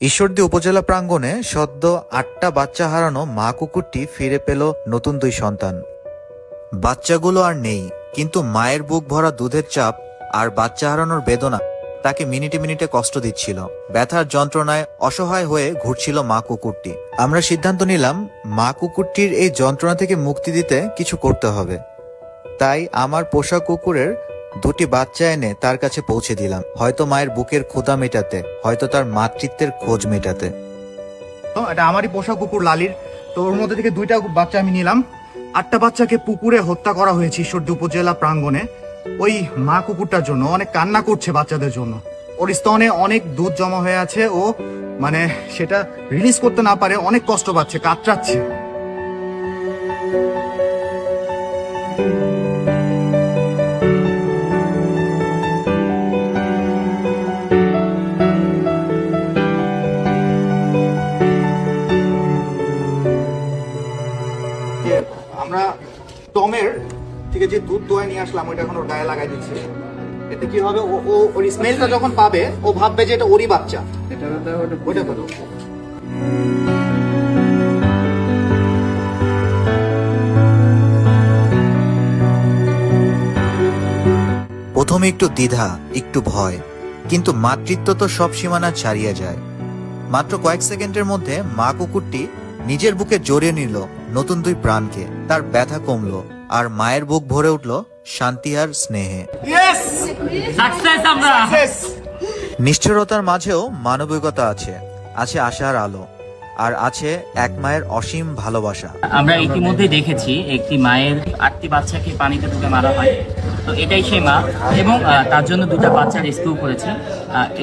ঈশ্বরদী উপজেলা প্রাঙ্গণে সদ্য আটটা বাচ্চা হারানো মা কুকুরটি ফিরে পেল নতুন দুই সন্তান। বাচ্চাগুলো আর নেই, কিন্তু মায়ের বুক ভরা দুধের চাপ আর বাচ্চা হারানোর বেদনা তাকে মিনিটে মিনিটে কষ্ট দিচ্ছিল। ব্যথার যন্ত্রণায় অসহায় হয়ে ঘুরছিল মা কুকুরটি। আমরা সিদ্ধান্ত নিলাম, মা কুকুরটির এই যন্ত্রণা থেকে মুক্তি দিতে কিছু করতে হবে। তাই আমার পোষা কুকুরের দুটি বাচ্চা এনে তার কাছে পৌঁছে দিলাম। হয়তো মায়ের বুকের ক্ষুধা মেটাতে, হয়তো তার মাতৃত্বের খোঁজ মেটাতে। তো, এটা আমারই পোষা কুকুর লালির। তো ওর মধ্যে থেকে দুইটা বাচ্চা আমি নিলাম। আটটা বাচ্চাকে পুকুরে হত্যা করা হয়েছে ঈশ্বরদী উপজেলা প্রাঙ্গণে। ওই মা কুকুরটার জন্য, অনেক কান্না করছে বাচ্চাদের জন্য। ওর স্তনে অনেক দুধ জমা হয়ে আছে ও মানে সেটা রিলিজ করতে না পারে, অনেক কষ্ট পাচ্ছে, কাতরাচ্ছে। যে আমরা টমের থেকে যে দুধ দোয়ায় নিয়ে আসলাম, ওইটা এখন ওর গায়ে লাগাই দিচ্ছি। এতে কি হবে? ও ওর স্মেলটা যখন পাবে, ও ভাববে যে এটা ওরই বাচ্চা। ওইটা করো প্রথমে একটু দ্বিধা, একটু ভয়, কিন্তু মাতৃত্ব তো সব সীমানা ছাড়িয়ে যায়। মাত্র কয়েক সেকেন্ডের মধ্যে মা কুকুরটি নিজের বুকে জড়িয়ে নিল। নতুন দুই প্রাণকে তার ব্যথা কমলো আর মায়ের বুক ভরে উঠল শান্তি আর স্নেহে। নিষ্ঠুরতার মাঝেও মানবিকতা আছে আছে আশার আলো আর আছে এক মায়ের অসীম ভালোবাসা। আমরা ইতিমধ্যে দেখেছি একটি মায়ের আটটি বাচ্চাকে পানিতে ঢুকে মারা হয়। তো এটাই সেই মা এবং তার জন্য দুটা বাচ্চা রেস্কিউ করেছে।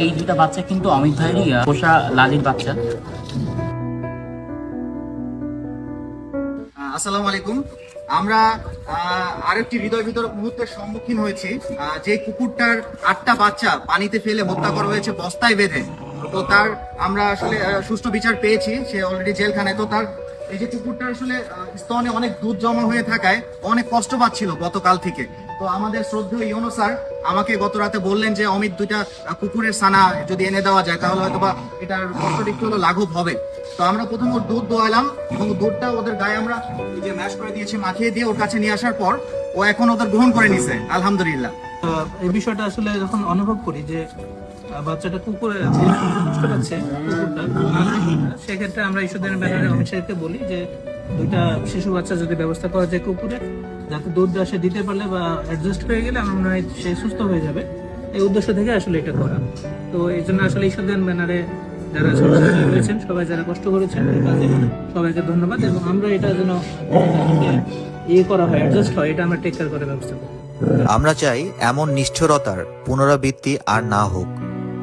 এই দুটা বাচ্চা কিন্তু অমিত ভাইয়েরই পোষা লালির বাচ্চা। আসসালামু আলাইকুম। আমরা আরেকটি হৃদয় ভিতর মুহূর্তের সম্মুখীন হয়েছি। যে কুকুরটার আটটা বাচ্চা পানিতে ফেলে হত্যা করা হয়েছে বস্তায় বেঁধে। তো তার আমরা আসলে সুষ্ঠু বিচার পেয়েছি। সে অলরেডি জেলখানায়। তো তার এই যে কুকুরটা আসলে স্তনে অনেক দুধ জমা হয়ে থাকায় অনেক কষ্ট পাচ্ছিল গতকাল থেকে। তো আমাদের শ্রদ্ধেয় ইয়নো স্যার আমাকে গত রাতে বললেন যে অমিত দুইটা কুকুরের সানা যদি এনে দেওয়া যায়, তাহলে হয়তো বা এটার কষ্টটা একটু হলো লাঘব হবে। তো আমরা প্রথম ওর দুধ দোয়ালাম এবং দুধটা ওদের গায়ে আমরা যে ম্যাশ করে দিয়েছি, মাখিয়ে দিয়ে ওর কাছে নিয়ে আসার পর ও এখন ওদের গ্রহণ করে নিছে, আলহামদুলিল্লাহ। এই বিষয়টা আসলে যখন অনুভব করি যে বাচ্চাটা কুকুরে আছে কষ্ট পাচ্ছে কুকুরটা, সেক্ষেত্রে আমরা ঈশ্বরের ব্যাপারে অমিত বলি যে দুইটা শিশু বাচ্চা যদি ব্যবস্থা করা যায় কুকুরে যাতে দুধ সে দিতে পারলে বা অ্যাডজাস্ট হয়ে গেলে আমার মনে হয় সে সুস্থ হয়ে যাবে। এই উদ্দেশ্য থেকে আসলে এটা করা। তো এই জন্য আসলে ঈশ্বরদের ব্যানারে যারা করেছেন, সবাই যারা কষ্ট করেছেন সবাইকে ধন্যবাদ এবং আমরা এটা যেন ইয়ে করা হয় অ্যাডজাস্ট হয়, এটা আমরা টেক কেয়ার করার ব্যবস্থা করি। আমরা চাই এমন নিষ্ঠুরতার পুনরাবৃত্তি আর না হোক।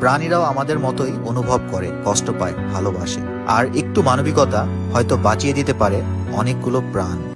প্রাণীরাও আমাদের মতোই অনুভব করে, কষ্ট পায়, ভালোবাসে। আর একটু মানবিকতা হয়তো বাঁচিয়ে দিতে পারে অনেকগুলো প্রাণ।